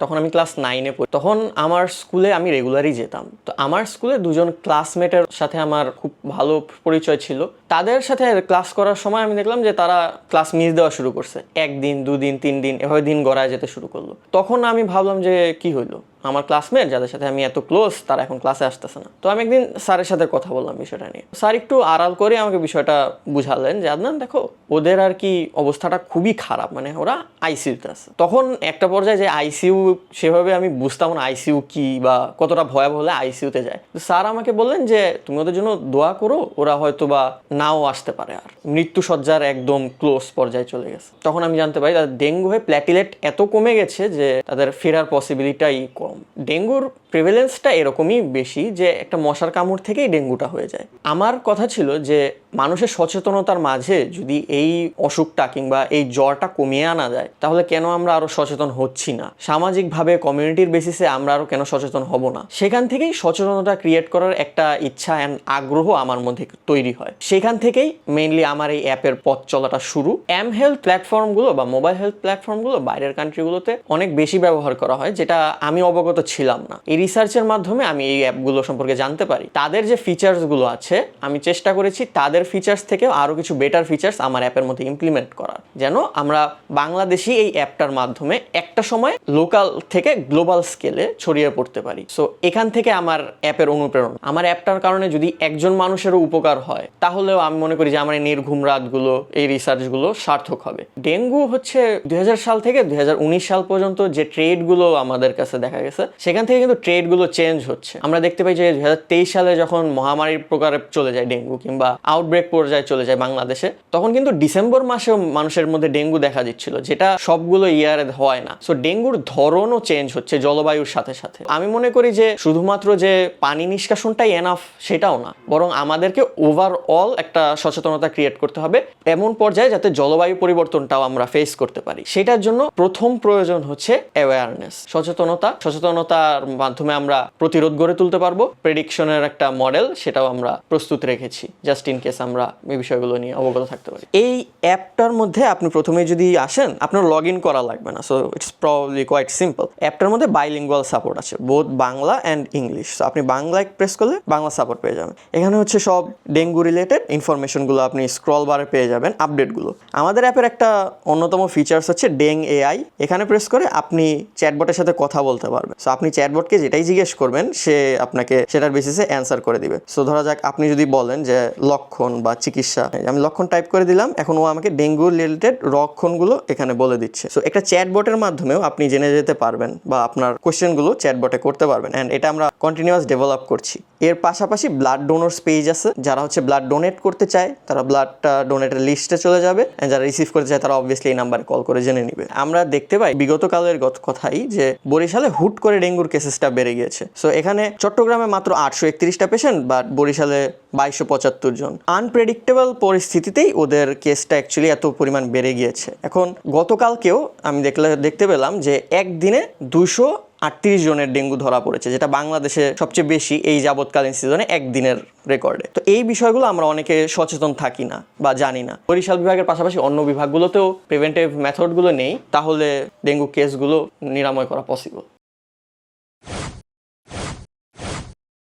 তখন আমি ক্লাস নাইনে পড়ি। তখন আমার স্কুলে আমি রেগুলারই যেতাম। তো আমার স্কুলে দুজন ক্লাসমেটের সাথে আমার খুব ভালো পরিচয় ছিল। তাদের সাথে ক্লাস করার সময় আমি দেখলাম যে তারা ক্লাস মিস দেওয়া শুরু করছে। একদিন, দুদিন তিন দিন এভাবে দিন গড়ায় যেতে শুরু করল। তখন আমি ভাবলাম যে কি হইল? আমার ক্লাসমেট যাদের সাথে আমি এত ক্লোজ তারা এখন ক্লাসে আসতেছে না। তো আমি একদিন স্যারের সাথে কথা বললাম বিষয়টা নিয়ে। স্যার একটু আড়াল করে আমাকে বিষয়টা বুঝালেন যে, আদনান, দেখো, ওদের আর কি অবস্থাটা খুবই খারাপ। মানে ওরা আইসিইউতে আছে। তখন একটা পর্যায়ে যে আইসিইউ সেভাবে আমি বুঝতাম না আইসিইউ কি বা কতটা ভয়াবহ হলে আইসিইউতে যায়। তো স্যার আমাকে বললেন যে, তুমি ওদের জন্য দোয়া করো, ওরা হয়তো বা নাও আসতে পারে আর। মৃত্যু সজ্জার একদম ক্লোজ পর্যায়ে চলে গেছে। তখন আমি জানতে পারি তাদের ডেঙ্গু হয়ে প্ল্যাটিলেট এত কমে গেছে যে, তাদের ফেরার পসিবিলিটাই কম। ডেঙ্গুর প্রিভেলেন্সটা এরকমই বেশি যে একটা মশার কামড় থেকেই ডেঙ্গুটা হয়ে যায়। আমার কথা ছিল যে মানুষের সচেতনতার মাঝে যদি এই অসুখটা কিংবা এই জ্বরটা কমিয়ে আনা যায়, তাহলে কেন আমরা আরও সচেতন হচ্ছি না? সামাজিকভাবে কমিউনিটির বেসিসে আমরা আরও কেন সচেতন হব না? সেখান থেকেই সচেতনতা ক্রিয়েট করার একটা ইচ্ছা অ্যান্ড আগ্রহ আমার মধ্যে তৈরি হয়। সেখান থেকেই মেইনলি আমার এই অ্যাপের পথ চলাটা শুরু। এম হেলথ প্ল্যাটফর্মগুলো বা মোবাইল হেলথ প্ল্যাটফর্মগুলো বাইরের কান্ট্রিগুলোতে অনেক বেশি ব্যবহার করা হয়, যেটা আমি অবগত ছিলাম না। এই রিসার্চের মাধ্যমে আমি এই অ্যাপগুলো সম্পর্কে জানতে পারি। তাদের যে ফিচার্সগুলো আছে, আমি চেষ্টা করেছি তাদের ফিচার্স থেকেও আরও কিছু বেটার ফিচার্স আমার অ্যাপের মধ্যে ইমপ্লিমেন্ট করার। যেন আমরা বাংলাদেশি এই অ্যাপটার মাধ্যমে একটা সময় লোকাল থেকে গ্লোবাল স্কেলে ছড়িয়ে পড়তে পারি। সো এখান থেকে আমার অ্যাপের অনুপ্রেরণা। আমার অ্যাপটার কারণে যদি একজন মানুষেরও উপকার হয়, তাহলেও আমি মনে করি যে আমার এই নির্ঘুম রাতগুলো, এই রিসার্চগুলো সার্থক হবে। ডেঙ্গু হচ্ছে দুই হাজার সাল থেকে দুই হাজার উনিশ সাল পর্যন্ত যে ট্রেডগুলো আমাদের কাছে দেখা গেছে, সেখান থেকে কিন্তু ট্রেডগুলো চেঞ্জ হচ্ছে। আমরা দেখতে পাই যে দুই সালে যখন মহামারীর প্রকারে চলে যায় ডেঙ্গু কিংবা আউটব্রেক পর্যায়ে চলে যায় বাংলাদেশে, তখন কিন্তু ডিসেম্বর মাসেও মানুষের মধ্যে ডেঙ্গু দেখা দিচ্ছিল, যেটা সবগুলো ইয়ারে হয় না। সো ডেঙ্গুর ধরনও চেঞ্জ হচ্ছে জলবায়ুর সাথে সাথে। আমি মনে করি যে শুধুমাত্র যে পানি নিষ্কাশনটাই এনাফ সেটাও না, বরং আমাদেরকে ওভারঅল একটা সচেতনতা ক্রিয়েট করতে হবে এমন পর্যায়ে যাতে জলবায়ু পরিবর্তনটাও আমরা ফেস করতে পারি। সেটার জন্য প্রথম প্রয়োজন হচ্ছে অ্যাওয়ারনেস সচেতনতা সচেতনতার মাধ্যমে আমরা প্রতিরোধ গড়ে তুলতে পারব। প্রেডিকশনের একটা মডেল সেটাও আমরা প্রস্তুত রেখেছি জাস্ট ইন কেস আমরা এই বিষয়গুলো নিয়ে অবগত থাকতে পারি। এই অ্যাপটার মধ্যে আপনি প্রথমে যদি আসেন, আপনার লগ ইন করা লাগবে না so it's probably quite simple অ্যাপটার মধ্যে বাইলিঙ্গুয়াল সাপোর্ট আছে বোধ বাংলা অ্যান্ড ইংলিশ সো আপনি বাংলায় প্রেস করলে বাংলা সাপোর্ট পেয়ে যাবেন। এখানে হচ্ছে সব ডেঙ্গু রিলেটেড ইনফরমেশনগুলো আপনি স্ক্রল বারে পেয়ে যাবেন আপডেটগুলো আমাদের অ্যাপের একটা অন্যতম ফিচার্স হচ্ছে ডেং এআই এখানে প্রেস করে আপনি চ্যাটবটের সাথে কথা বলতে পারবেন। সো আপনি চ্যাটবটকে যেটাই জিজ্ঞেস করবেন, সে আপনাকে সেটার বেসিসে অ্যান্সার করে দিবে। সো ধরা যাক আপনি যদি বলেন যে লক্ষণ বা চিকিৎসা আমি লক্ষণ টাইপ করে দিলাম, এখন ও আমাকে ডেঙ্গু রিলেটেড লক্ষণগুলো এখানে বলে দিচ্ছে। সো একটা চ্যাটবটের মাধ্যমেও আপনি জেনে যেতে পারবেন বা আপনার কোয়েশ্চেনগুলো চ্যাটবটে করতে পারবেন। অ্যান্ড এটা আমরা কন্টিনিউয়াস ডেভেলপ করছি। এর পাশাপাশি ব্লাড ডোনার্স পেজ আছে, যারা হচ্ছে ব্লাড ডোনেট করতে চায়, তারা ব্লাডটা ডোনেটের লিস্টে চলে যাবে যারা রিসিভ করতে চায়, তারা অবভিয়াসলি এই নাম্বারে কল করে জেনে নিবে। আমরা দেখতে পাই বিগত কালের গত কথাই যে বরিশালে হুট করে ডেঙ্গুর কেসেসটা বেড়ে গিয়েছে। সো এখানে চট্টগ্রামে মাত্র আটশো একত্রিশটা পেশেন্ট বাট বরিশালে বাইশশো পঁচাত্তর জন। আনপ্রেডিক্টেবল পরিস্থিতিতেই ওদের কেসটা অ্যাকচুয়ালি এত পরিমাণ বেড়ে গিয়েছে। এখন গতকালকেও আমি দেখলে, দেখতে পেলাম যে একদিনে দুশো আটত্রিশ জনের ডেঙ্গু ধরা পড়েছে, যেটা বাংলাদেশে সবচেয়ে বেশি এই যাবৎকালীন সিজনে একদিনের রেকর্ডে। তো এই বিষয়গুলো আমরা অনেকে সচেতন থাকি না বা জানি না। বরিশাল বিভাগের পাশাপাশি অন্য বিভাগগুলোতেও প্রিভেন্টিভ মেথডগুলো নেই, তাহলে ডেঙ্গু কেসগুলো নিরাময় করা পসিবল